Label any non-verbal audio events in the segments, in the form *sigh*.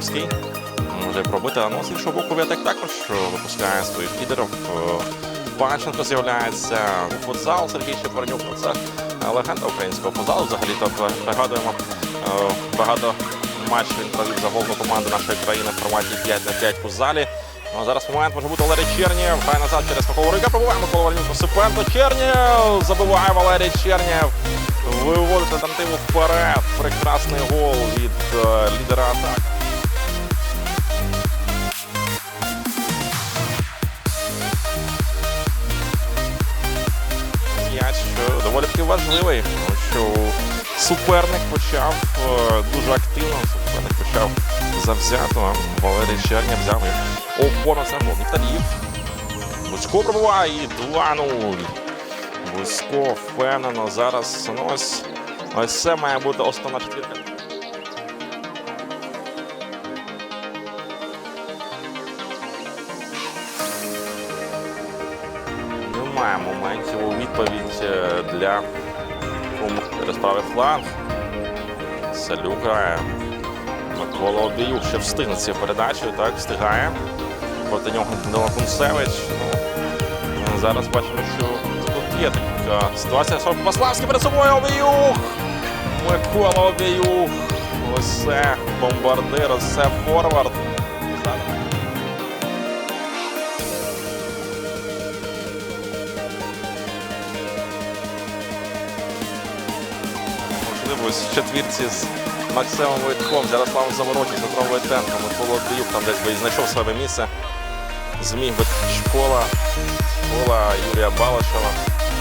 Владиславський. Може пробити, а з іншого боку, Вітек також е, випускає своїх лідерів. Е, Панченко з'являється у футзал, Сергій Щепарнюк. Ну, Це легенда українського футзалу. Взагалі-то пригадуємо е, багато матчів він провів за головну команду нашої країни в форматі 5 на 5 в футзалі. Ну, зараз момент може бути Валерій Чернєв. Грає назад через Миколу Рига. Пробиває Микола Варнюк Осипенко. Чернєв забиває Валерій Чернєв. Виводить альтернативу вперед. Прекрасний гол від лідера атаки. Доволі таки важливий, тому що суперник почав е, дуже активно, суперник почав завзято. Валерій Черня взяв і опорно самого гол. Віталіїв. Пробуває і 2-0. вузько, впевнено зараз. Ну, ось, ось це має бути основна четвірка. Немає моментів у відповідь е, для справи фланг. Салюк грає. Микола Обіюк ще встигне цією передачею, так, встигає. Проти нього Данило Кунцевич. Ну, зараз бачимо, що тут є така ситуація. Сорок Маславський перед собою Обіюк! Микола Обіюк! Ось це бомбардир, це форвард. Можливість в четвірці з Максимом Войтком, з Ярославом Заворотнім, з Дмитром Войтенком, Микола Біюк там десь би і знайшов своє місце. Зміг би школа, школа Юрія Балашева,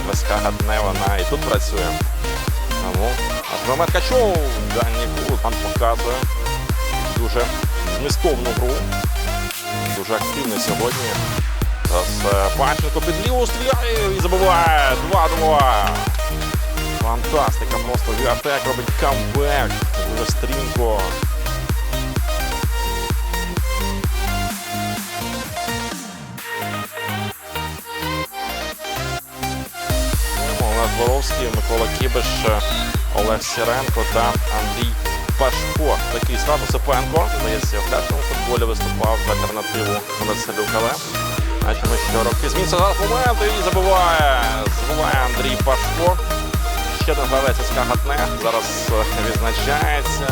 ВСК Гатне, вона і тут працює. Тому Арсен Ткачов, дальній кут, там показує дуже змістовну гру. Дуже активний сьогодні. Зараз е, Панченко під ліву стріляє і забиває 2-2. Фантастика, просто Віатек робить камбек. Дуже стрімко. Олег Боровський, Микола Кібиш, Олег Сіренко та Андрій Пашко. Такий склад Осипенко. Здається, в першому футболі виступав в альтернативу Василю Кале. Бачимо, що роки зміниться зараз момент і забиває. Забиває Андрій Пашко. Ще один гравець СК Гатне зараз е, відзначається.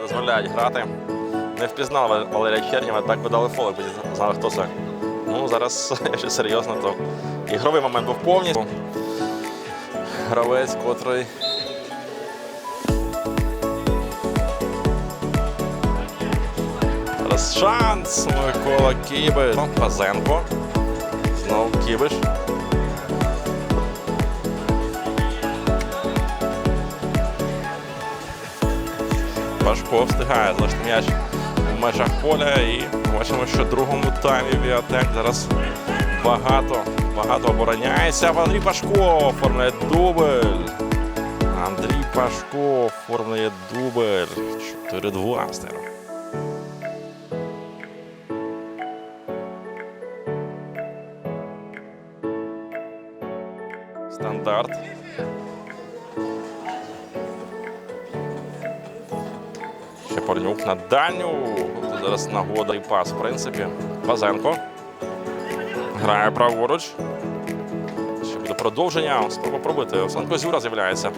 Дозволяють грати. Не впізнали Валерія Чернєва, так би дали фол, якби знали, хто це. Ну, зараз, *laughs* якщо серйозно, то ігровий момент був повністю. Гравець, котрий Зараз шанс. Микола Кібиш. Пазенко. Знову Кібиш. Пашко встигає залишити м'яч в межах поля і бачимо, що в другому таймі Віатек зараз багато, багато обороняється. Андрій Пашко оформляє дубль. Андрій Пашко оформлює дубль. 4-2 стеро. Стандарт. Щепорнюк на дальню. Тут зараз нагода і пас, в принципі. Базенко. Грає праворуч. Ще буде продовження. Спроба пробити. Олександр Зюра з'являється.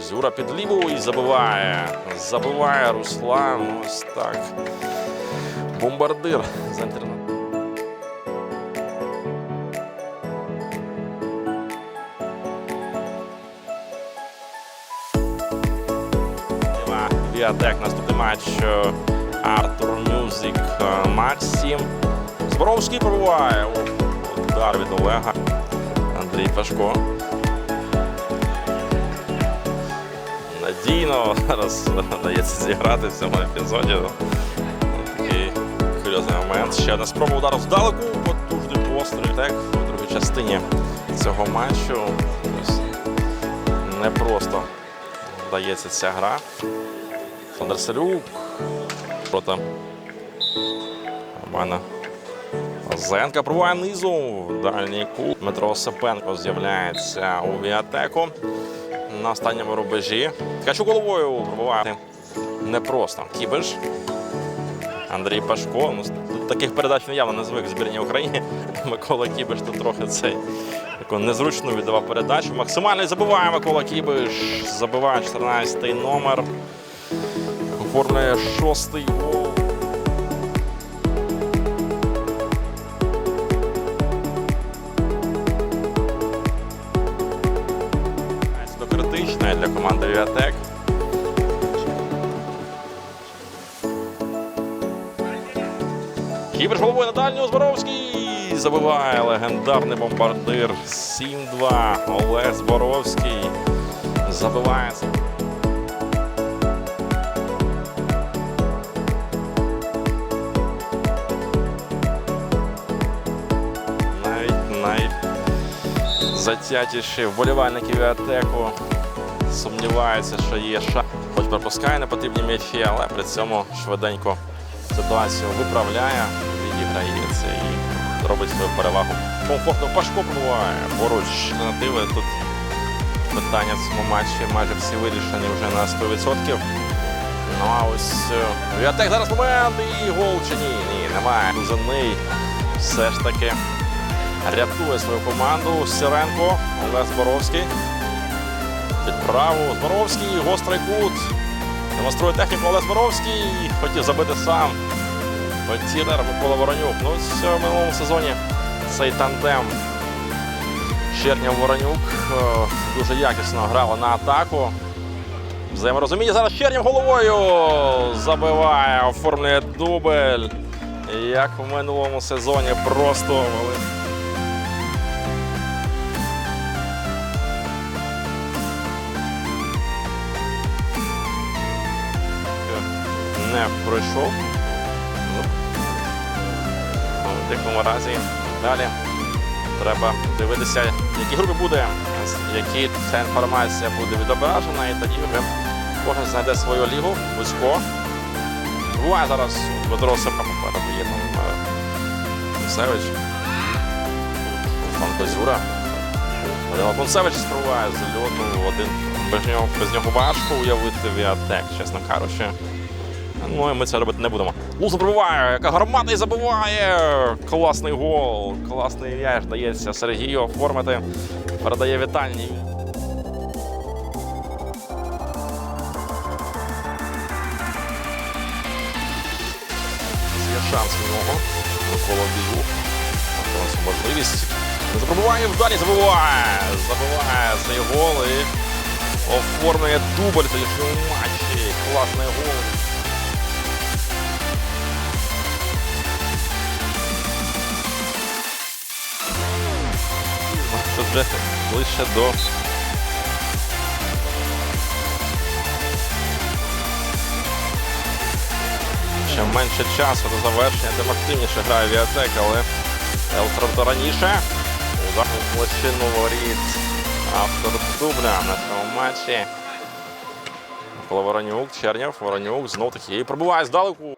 Зюра під ліву і забиває. Забиває Руслан. Ось так. Бомбардир з інтернету. Віатек наступний матч е, Артур Мюзик е, Максим. Зборовський пробуває. Удар від Олега. Андрій Пашко. Надійно зараз вдається зіграти в цьому епізоді. Такий курйозний момент. Ще одна спроба удару здалеку. Потужний постріл так, в другій частині цього матчу. Ось Не просто вдається ця гра. Олександр Салюк проти Романа Зенка пробуває низу. Дальній кут. Дмитро Осипенко з'являється у віатеку на останньому рубежі. Ткачук головою пробувати непросто. Кібиш. Андрій Пашко. Ну, таких передач не явно не звик в збірній Україні. *laughs* Микола Кібиш тут трохи цей таку незручну віддавав передачу. Максимально забиває Микола Кібиш. Забиває 14-й номер. Оформлює шостий гол. До критичної для команди Віатек. Кібер головою на дальню Зборовський забиває легендарний бомбардир 7-2. Олег Зборовський забиває. Найзатятіші вболівальники Віатеку сумніваються, що є шанс. Хоч пропускає непотрібні м'ячі, але при цьому швиденько ситуацію виправляє, відіграється і робить свою перевагу. Комфортно Пашко пробуває. Поруч альтернативи тут питання в цьому матчі майже всі вирішені вже на 100%. Ну а ось е, Віатек зараз момент і гол чи ні? Ні, немає. Дузаний все ж таки рятує свою команду. Сиренко, Олег Зборовський. Під праву Зборовський, гострий кут. Демонструє техніку Олег Зборовський. Хотів забити сам. Тілер Микола Воронюк. Ну, в минулому сезоні цей тандем Черняв Воронюк е, дуже якісно грали на атаку. Взаєморозуміння зараз Черняв головою забиває, оформлює дубль. Як в минулому сезоні просто пройшов. Ну, в такому разі далі треба дивитися, в якій групі буде, які ця інформація буде відображена, і тоді вже кожен знайде свою лігу вузько. Буває зараз Дмитро Сипка попереду є там е, Кунцевич, Руслан Козюра. Кунцевич спробуває з льоту один. Без нього, без нього важко уявити Віатек, чесно кажучи. Ну, і ми це робити не будемо. Луза пробиває, яка гармата і забиває. Класний гол, класний м'яч дається Сергію оформити. Передає вітальні. Є шанс у нього. Микола Біюк. Можливість. Забиває вдалі, забиває. Забиває цей гол і оформлює дубль в матчі. Класний гол. Це вже ближче до. Чим менше часу до завершення, тим активніше грає Віатек, але Елтроп раніше. Удар у площину воріт. Автор дубля на цьому матчі. Микола Воронюк, Чернєв, Воронюк знов таки і пробиває здалеку.